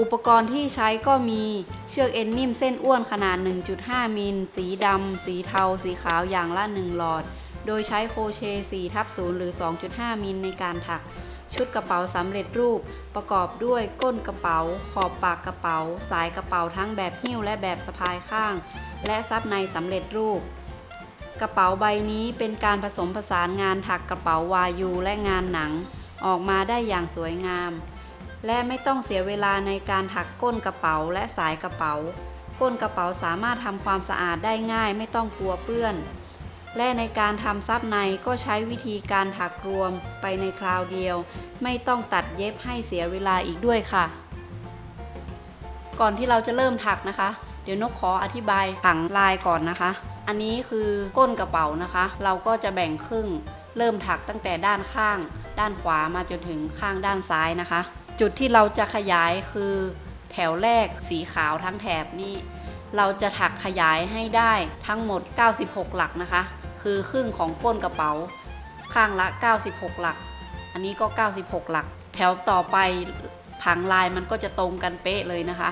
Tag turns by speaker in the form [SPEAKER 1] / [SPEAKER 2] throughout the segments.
[SPEAKER 1] อุปกรณ์ที่ใช้ก็มีเชือกเอ็นนิ่มเส้นอ้วนขนาด 1.5 มิล สีดำ สีเทา สีขาวอย่างละ 1 หลอด โดยใช้โคเช4ทับ0หรือ 2.5 มิลในการถัก ชุดกระเป๋าสำเร็จรูป ประกอบด้วยก้นกระเป๋า ขอบปากกระเป๋า สายกระเป๋าทั้งแบบหิ้วและแบบสะพายข้าง และซับในสำเร็จรูป กระเป๋าใบนี้เป็นการผสมผสานงานถักกระเป๋าวายูและงานหนัง ออกมาได้อย่างสวยงาม และไม่ต้องเสียเวลาในการถักก้นกระเป๋าและสายกระเป๋า ก้นกระเป๋าสามารถทำความสะอาดได้ง่ายไม่ต้องกลัวเปื้อน และในการทำซับในก็ใช้วิธีการถักรวมไปในคราวเดียว ไม่ต้องตัดเย็บให้เสียเวลาอีกด้วยค่ะ ก่อนที่เราจะเริ่มถักนะคะ เดี๋ยวนกขออธิบายผังลายก่อนนะคะ อันนี้คือก้นกระเป๋านะคะ เราก็จะแบ่งครึ่ง เริ่มถักตั้งแต่ด้านข้าง ด้านขวามาจนถึงข้างด้านซ้ายนะคะ จุดที่เราจะขยายคือแถวแรกสีขาวทั้งแถบนี่เราจะถักขยายให้ได้ทั้งหมด 96 หลักนะคะ คือครึ่งของก้นกระเป๋า ข้างละ 96 หลัก อันนี้ก็ 96 หลัก แถวต่อไปผังลายมันก็จะตรงกันเป๊ะเลยนะคะ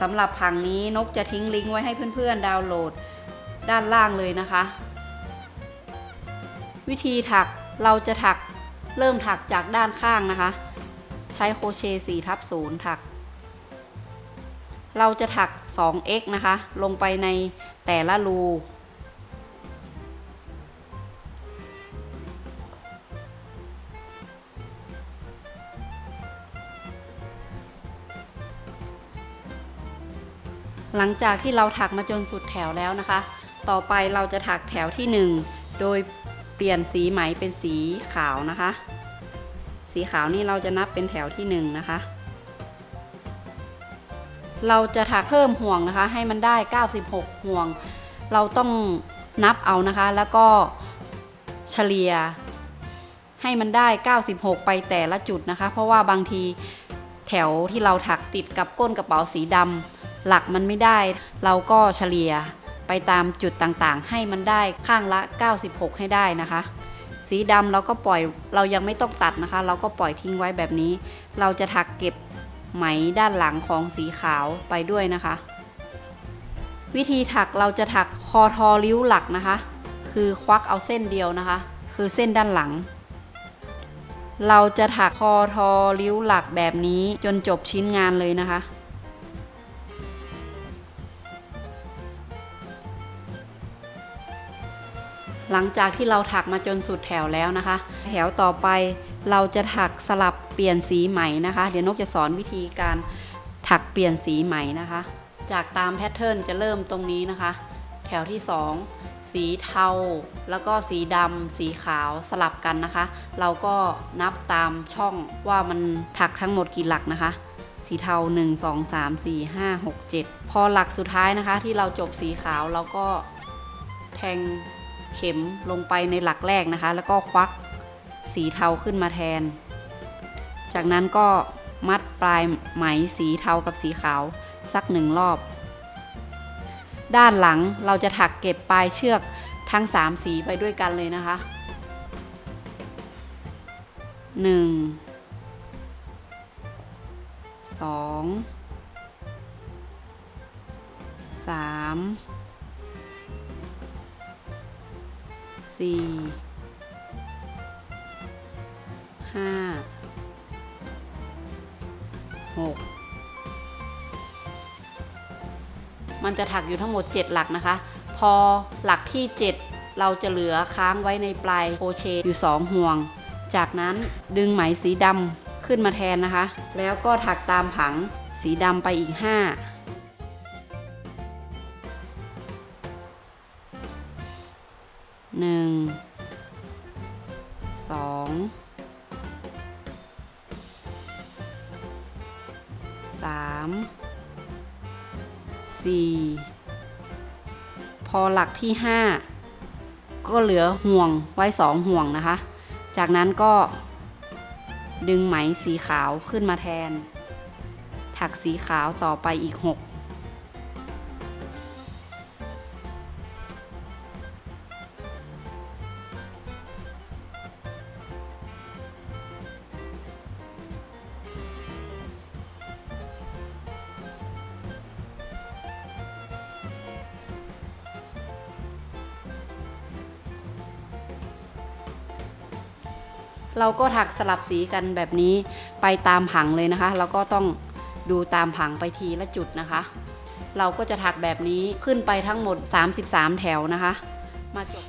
[SPEAKER 1] สำหรับผังนี้นกจะทิ้งลิงก์ไว้ให้เพื่อนๆดาวน์โหลด ด้านล่างเลยนะคะ วิธีถักเราจะถักเริ่มถักจากด้านข้างนะคะ ใช้โคเชต์4ทับ0ถัก เราจะถัก 2x นะคะ ลงไปในแต่ละรูหลังจากที่เราถักมาจนสุดแถวแล้วนะคะ ต่อไปเราจะถักแถวที่ 1 โดยเปลี่ยนสีไหมเป็นสีขาวนะคะ สีขาวนี่เราจะนับเป็นแถวที่1นะคะ เราจะถักเพิ่มห่วงนะคะ ให้มันได้ 96 ห่วง เราต้องนับเอานะคะ แล้วก็เฉลี่ยให้มันได้ 96 ไปแต่ละจุดนะคะ เพราะว่าบางทีแถวที่เราถักติดกับก้นกระเป๋าสีดำหลักมันไม่ได้ เราก็เฉลี่ยไปตามจุดต่างๆ ให้มันได้ข้างละ 96 ให้ได้นะคะ สีดำเราก็ปล่อยเรายังไม่ต้องตัดนะคะ เราก็ปล่อยทิ้งไว้แบบนี้ เราจะถักเก็บไหมด้านหลังของสีขาวไปด้วยนะคะ วิธีถักเราจะถักคอทอริ้วหลักนะคะ คือควักเอาเส้นเดียวนะคะ คือเส้นด้านหลัง เราจะถักคอทอริ้วหลักแบบนี้จนจบชิ้นงานเลยนะคะ หลังจากที่เราถักมาจนสุดแถวแล้วนะคะ แถวต่อไปเราจะถักสลับเปลี่ยนสีไหมนะคะ เดี๋ยวนกจะสอนวิธีการถักเปลี่ยนสีไหมนะคะ จากตามแพทเทิร์นจะเริ่มตรงนี้นะคะ แถวที่ 2 สีเทา แล้วก็สีดำสีขาวสลับกันนะคะ เราก็นับตามช่องว่ามันถักทั้งหมดกี่หลักนะคะสีเทา 1 2 3 4 5 6 7 พอหลักสุดท้ายนะคะ ที่เราจบสีขาวเราก็แทง เข็มลงไปในหลักแรกนะคะ แล้วก็ควักสีเทาขึ้นมาแทน จากนั้นก็มัดปลายไหมสีเทากับสีขาวสักหนึ่งรอบ ด้านหลังเราจะถักเก็บปลายเชือกทั้ง 3 สีไปด้วยกันเลยนะคะ 1 2 3 สี่ห้าหกมันจะถักอยู่ทั้งหมด 7 หลักนะคะ พอหลักที่ 7 เราจะเหลือค้างไว้ในปลายโคเชอยู่ 2 ห่วง จากนั้นดึงไหมสีดำขึ้นมาแทนนะคะ แล้วก็ถักตามผังสีดำไปอีก 5 สองสามสี่พอหลักที่ห้าก็เหลือห่วงไว้สองห่วงนะคะ จากนั้นก็ดึงไหมสีขาวขึ้นมาแทน ถักสีขาวต่อไปอีก 6 เราก็ถักสลับสีกันแบบนี้ไปตามผังเลยนะคะ เราก็ต้องดูตามผังไปทีละจุดนะคะ เราก็จะถักแบบนี้ขึ้นไปทั้งหมด 33 แถวนะคะ มาจบ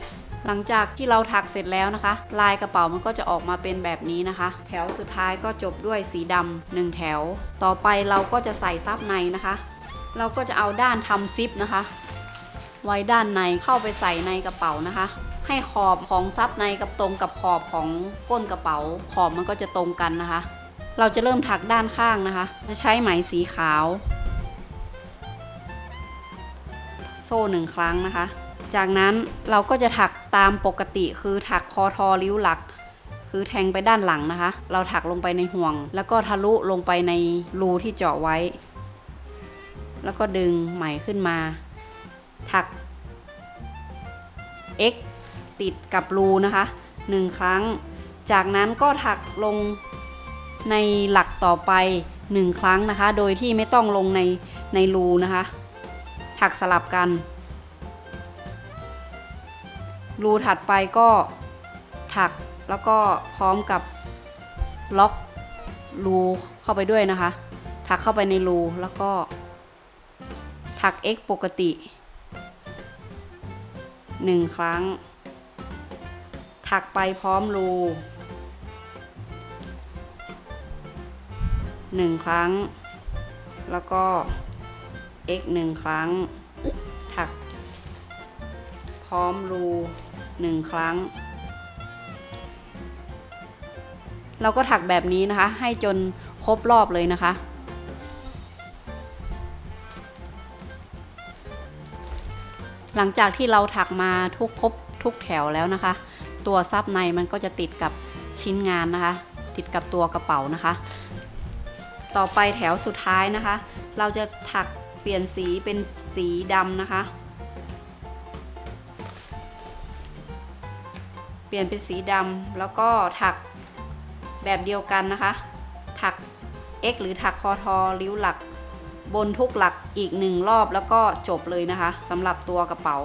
[SPEAKER 1] หลังจากที่เราถักเสร็จแล้วนะคะ ลายกระเป๋ามันก็จะออกมาเป็นแบบนี้นะคะ แถวสุดท้ายก็จบด้วยสีดำหนึ่งแถว ต่อไปเราก็จะใส่ซับในนะคะ เราก็จะเอาด้านทำซิปนะคะ ไว้ด้านในเข้าไปใส่ในกระเป๋านะคะ ให้ขอบของซับในกับตรงกับขอบของก้นกระเป๋า ขอบมันก็จะตรงกันนะคะ เราจะเริ่มถักด้านข้างนะคะ จะใช้ไหมสีขาว โซ่หนึ่งครั้งนะคะ จากนั้นเราก็จะถักตามปกติคือถักคอทอริ้วหลัก คือแทงไปด้านหลังนะคะ เราถักลงไปในห่วง แล้วก็ทะลุลงไปในรูที่เจาะไว้ แล้วก็ดึงไหมขึ้นมา ถัก x ติดกับรูนะคะหนึ่งครั้ง จากนั้นก็ถักลงในหลักต่อไปหนึ่งครั้งนะคะ โดยที่ไม่ต้องลงในในรูนะคะ ถักสลับกัน รูถัดไปก็ถักแล้วก็พร้อมกับล็อกรูเข้าไปด้วยนะคะ ถักเข้าไปในรูแล้วก็ ถัก x ปกติ 1 ครั้ง ถักไปพร้อมรู1ครั้ง แล้วก็ x 1ครั้ง ถัก พร้อมรู1ครั้ง เราก็ถักแบบนี้นะคะ ให้จนครบรอบเลยนะคะ หลังจากที่เราถักมาทุกครบทุกแถวแล้วนะคะ ตัวซับในมันก็จะติดกับชิ้นงานนะคะ ติดกับตัวกระเป๋านะคะ ต่อไปแถวสุดท้ายนะคะ เราจะถักเปลี่ยนสีเป็นสีดำนะคะ เปลี่ยนเป็นสีดำแล้วก็ถักแบบเดียวกันนะคะ ถัก x หรือถักคอทอริ้วหลักบนทุกหลักอีกหนึ่งรอบแล้วก็จบเลยนะคะสำหรับตัวกระเป๋า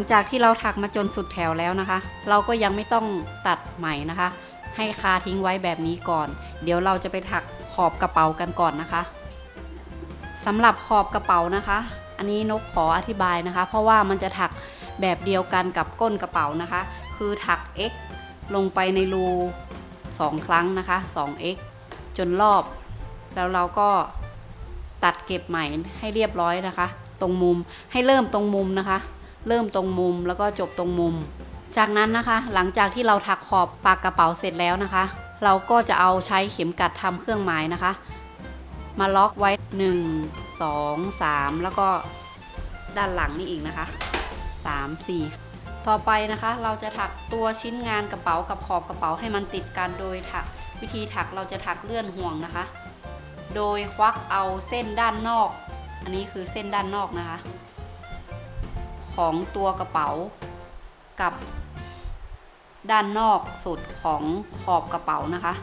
[SPEAKER 1] งจากที่เราถักมาจนสุดแถวแล้วนะคะ เราก็ยังไม่ต้องตัดใหม่นะคะ ให้คาทิ้งไว้แบบนี้ก่อน เดี๋ยวเราจะไปถักขอบกระเป๋ากันก่อนนะคะสำหรับขอบกระเป๋านะคะ อันนี้นกขออธิบายนะคะ เพราะว่ามันจะถักแบบเดียวกันกับก้นกระเป๋านะคะ คือถัก x ลงไปในรู2 ครั้งนะคะ 2x จนรอบ แล้วเราก็ตัดเก็บใหม่ให้เรียบร้อยนะคะ ตรงมุมให้เริ่มตรงมุมนะคะ เริ่มตรงมุมแล้วก็จบตรงมุม จากนั้นนะคะ หลังจากที่เราถักขอบปากกระเป๋าเสร็จแล้วนะคะ เราก็จะเอาใช้เข็มกัดทำเครื่องหมายนะคะ มาล็อกไว้ 1 2 3 แล้วก็ด้านหลังนี่อีกนะคะ 3 4 ต่อไปนะคะ เราจะถักตัวชิ้นงานกระเป๋ากับขอบกระเป๋าให้มันติดกันโดยถักวิธีถักเราจะถักเลื่อนห่วงนะคะ โดยควักเอาเส้นด้านนอก อันนี้คือเส้นด้านนอกนะคะ ของตัวกระเป๋า กับด้านนอกสุดของขอบกระเป๋านะคะ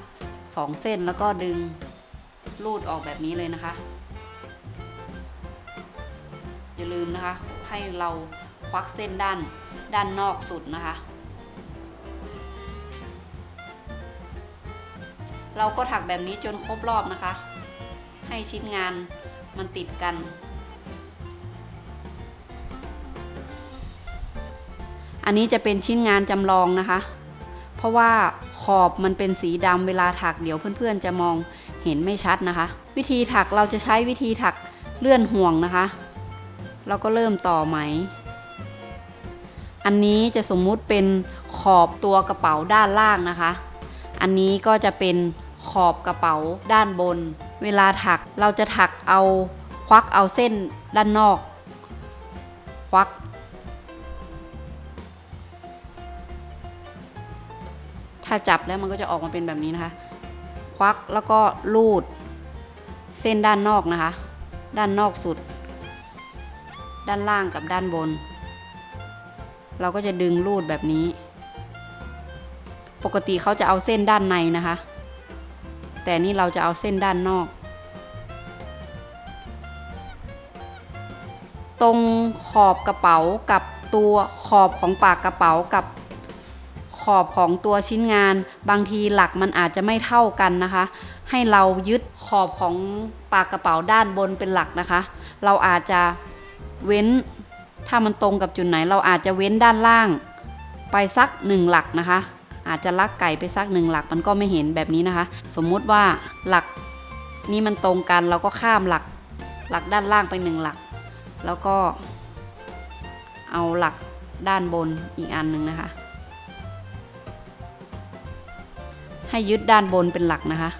[SPEAKER 1] สองเส้นแล้วก็ดึงลูดออกแบบนี้เลยนะคะ อย่าลืมนะคะ ให้เราควักเส้นด้านด้านนอกสุดนะคะ เราก็ถักแบบนี้จนครบรอบนะคะ ให้ชิ้นงานมันติดกัน อันนี้จะเป็นชิ้นงานจำลองนะคะ เพราะว่าขอบมันเป็นสีดำเวลาถักเดี๋ยวเพื่อนๆจะมองเห็นไม่ชัดนะคะ วิธีถักเราจะใช้วิธีถักเลื่อนห่วงนะคะ เราก็เริ่มต่อไหม อันนี้จะสมมุติเป็นขอบตัวกระเป๋าด้านล่างนะคะ อันนี้ก็จะเป็นขอบกระเป๋าด้านบน เวลาถักเราจะถักเอาควักเอาเส้นด้านนอก ควัก ถ้าจับแล้วมันก็จะออกมาเป็นแบบนี้นะคะ ควักแล้วก็ลูดเส้นด้านนอกนะคะ ด้านนอกสุด ด้านล่างกับด้านบน เราก็จะดึงลูดแบบนี้ ปกติเขาจะเอาเส้นด้านในนะคะ แต่นี่เราจะเอาเส้นด้านนอก ตรงขอบกระเป๋ากับตัวขอบของปากกระเป๋ากับ อบของตัวชิ้นงาน บางทีหลักมันอาจจะไม่เท่ากันนะคะ ให้เรายึดขอบของปากกระเป๋าด้านบนเป็นหลักนะคะ เราอาจจะเว้นถ้ามันตรงกับจุดไหน เราอาจจะเว้นด้านล่าง ไปสักหนึ่งหลักนะคะ อาจจะลักไก่ไปสักหนึ่งหลักมันก็ไม่เห็นแบบนี้นะคะ สมมุติว่าหลักนี้มันตรงกันเราก็ข้ามหลักหลักด้านล่างไปหนึ่งหลัก แล้วก็เอาหลักด้านบนอีกอันหนึ่งนะคะ ให้ยึดด้านบนเป็นหลักนะคะ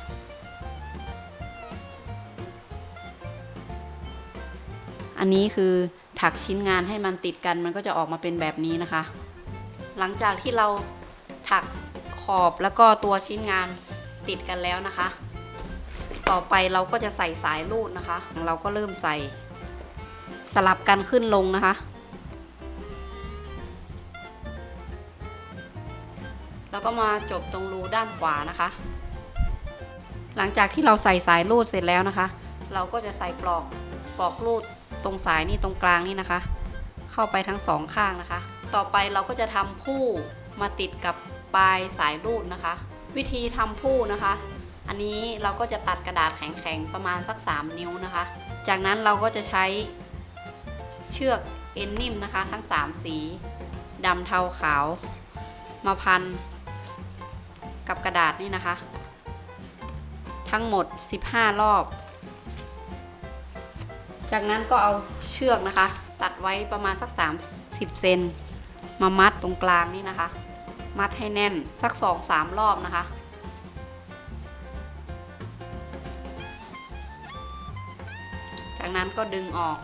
[SPEAKER 1] อันนี้คือถักชิ้นงานให้มันติดกันมันก็จะออกมาเป็นแบบนี้นะคะ หลังจากที่เราถักขอบแล้วก็ตัวชิ้นงานติดกันแล้วนะคะ ต่อไปเราก็จะใส่สายรูดนะคะ เราก็เริ่มใส่สลับกันขึ้นลงนะคะ ก็มาจบตรงรูด้านขวานะคะ หลังจากที่เราใส่สายรูดเสร็จแล้วนะคะ เราก็จะใส่ปลอกปลอกรูดตรงสายนี่ตรงกลางนี่นะคะ เข้าไปทั้งสองข้างนะคะ ต่อไปเราก็จะทำผู้มาติดกับปลายสายรูดนะคะ วิธีทำผู้นะคะ อันนี้เราก็จะตัดกระดาษแข็งๆประมาณสัก 3 นิ้วนะคะ จากนั้นเราก็จะใช้เชือกเอ็นนิ่มนะคะ ทั้ง 3 สีดำเทาขาว มาพัน กับกระดาษนี่นะคะ ทั้งหมด 15 รอบ จากนั้นก็เอาเชือกนะคะ ตัดไว้ประมาณสัก 30 เซนมามัดตรงกลางนี่นะคะ มัดให้แน่นสัก 2-3 รอบนะคะจากนั้นก็ดึงออก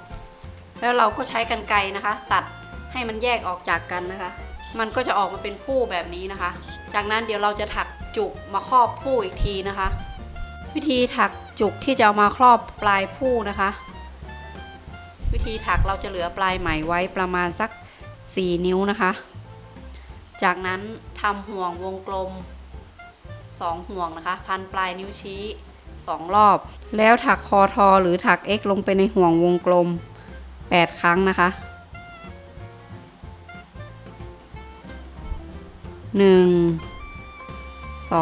[SPEAKER 1] แล้วเราก็ใช้กันไกรนะคะ ตัดให้มันแยกออกจากกันนะคะ มันก็จะออกมาเป็นผู้แบบนี้นะคะ จากนั้นเดี๋ยวเราจะถักจุกมาครอบผู้อีกทีนะคะ วิธีถักจุกที่จะเอามาครอบปลายผู้นะคะ วิธีถักเราจะเหลือปลายไหมไว้ประมาณสัก 4 นิ้วนะคะ จากนั้นทำห่วงวงกลม 2 ห่วงนะคะ พันปลายนิ้วชี้ 2 รอบ แล้วถักคอทอหรือถัก X ลงไปในห่วงวงกลม 8 ครั้งนะคะ 1 2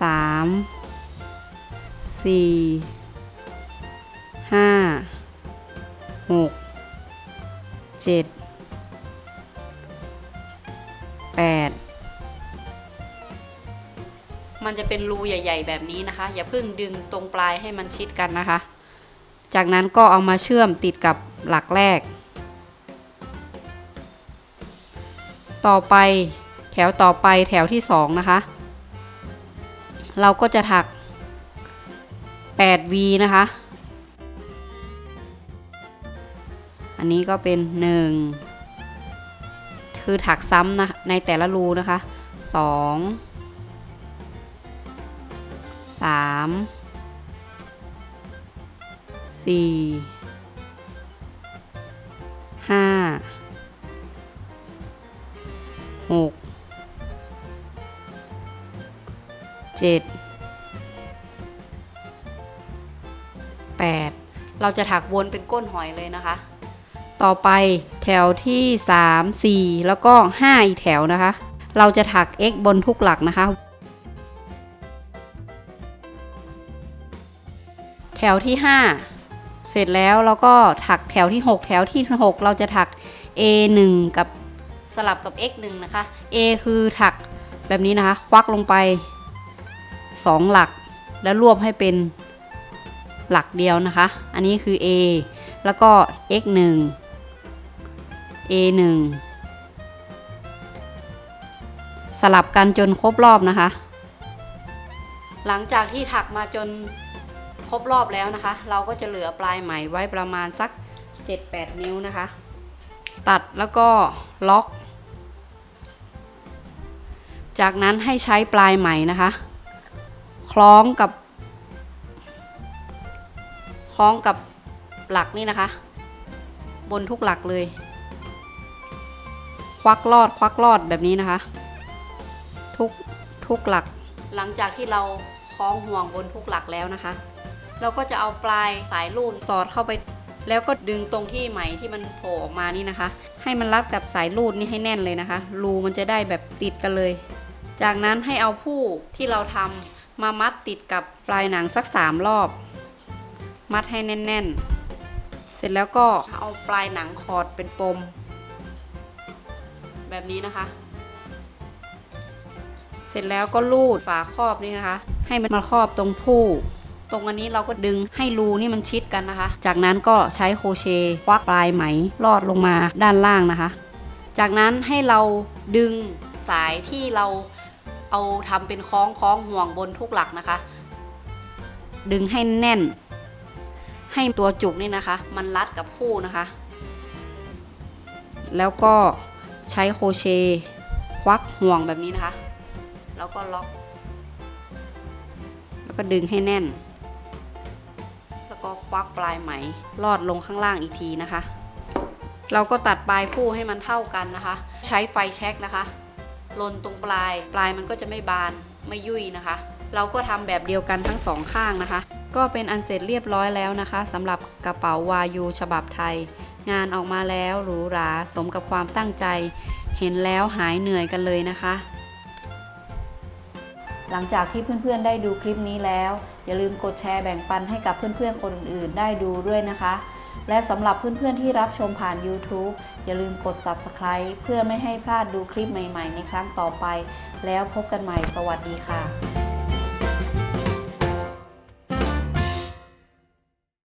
[SPEAKER 1] 3 4 5 6 7 8มันจะเป็นรูใหญ่ ๆ แบบนี้นะคะ อย่าเพิ่งดึงตรงปลายให้มันชิดกันนะคะ จากนั้นก็เอามาเชื่อมติดกับหลักแรก ต่อไปแถวต่อไปแถวที่สองนะคะ เราก็จะถัก 8V นะคะ อันนี้ก็เป็น 1 คือถักซ้ำนะในแต่ละรูนะคะ 2 3 4 5 6 7 8เราจะถักวนเป็นก้นหอยเลยนะคะ ต่อไปแถวที่3 4แล้วก็5อีกแถวนะคะ เราจะถัก x บนทุกหลักนะคะ แถวที่5เสร็จแล้วเราก็ถักแถวที่ 6 แถวที่ 6 เราจะถัก a 1 กับ สลับกับ x 1นะคะ a คือถักแบบนี้นะคะ ควักลงไป 2 หลัก แล้วรวบให้เป็นหลักเดียวนะคะ อันนี้คือ a แล้วก็ x 1 a 1สลับกันจนครบรอบนะคะ หลังจากที่ถักมาจนครบรอบแล้วนะคะ เราก็จะเหลือปลายไหมไว้ประมาณสัก 7-8 นิ้วนะคะ ตัดแล้วก็ล็อก จากนั้นให้ใช้ปลายไหมนะคะ คล้องกับ คล้องกับหลักนี่นะคะ บนทุกหลักเลย ควักลอดควักลอดแบบนี้นะคะ ทุกทุกหลัก หลังจากที่เราคล้องห่วงบนทุกหลักแล้วนะคะ เราก็จะเอาปลายสายลูนสอดเข้าไป แล้วก็ดึงตรงที่ไหมที่มันโผล่ออกมานี่นะคะ ให้มันรับกับสายรูดนี่ให้แน่นเลยนะคะ รูมันจะได้แบบติดกันเลย จากนั้นให้เอาผู้ที่เราทำมามัดติดกับปลายหนังสักสามรอบ มัดให้แน่น ๆ เสร็จแล้วก็เอาปลายหนังขอดเป็นปม แบบนี้นะคะ เสร็จแล้วก็ลูดฝาครอบนี่นะคะ ให้มันมาครอบตรงผู้ตรงอันนี้เราก็ดึงให้รูนี่มันชิดกันนะคะ จากนั้นก็ใช้โคเชควักปลายไหมลอดลงมาด้านล่างนะคะ จากนั้นให้เราดึงสายที่เรา เอาทำเป็นคล้องคล้องห่วงบนทุกหลักนะคะ ดึงให้แน่น ให้ตัวจุกนี่นะคะ มันรัดกับผู้นะคะ แล้วก็ใช้โคเชควักห่วงแบบนี้นะคะ แล้วก็ล็อก แล้วก็ดึงให้แน่น แล้วก็ควักปลายไหมลอดลงข้างล่างอีกทีนะคะ เราก็ตัดปลายผู้ให้มันเท่ากันนะคะ ใช้ไฟแช็กนะคะ ลนตรงปลาย ปลายมันก็จะไม่บานไม่ยุ่ยนะคะ เราก็ทำแบบเดียวกันทั้งสองข้างนะคะ ก็เป็นอันเสร็จเรียบร้อยแล้วนะคะสำหรับกระเป๋าวายูฉบับไทย งานออกมาแล้วหรูหราสมกับความตั้งใจ เห็นแล้วหายเหนื่อยกันเลยนะคะ หลังจากที่เพื่อนๆได้ดูคลิปนี้แล้ว อย่าลืมกดแชร์แบ่งปันให้กับเพื่อนๆคนอื่นๆ ได้ดูด้วยนะคะ และสำหรับเพื่อนๆที่รับชมผ่าน YouTube อย่าลืมกด Subscribe เพื่อไม่ให้พลาดดูคลิปใหม่ๆ ในครั้งต่อไป แล้วพบกันใหม่สวัสดีค่ะ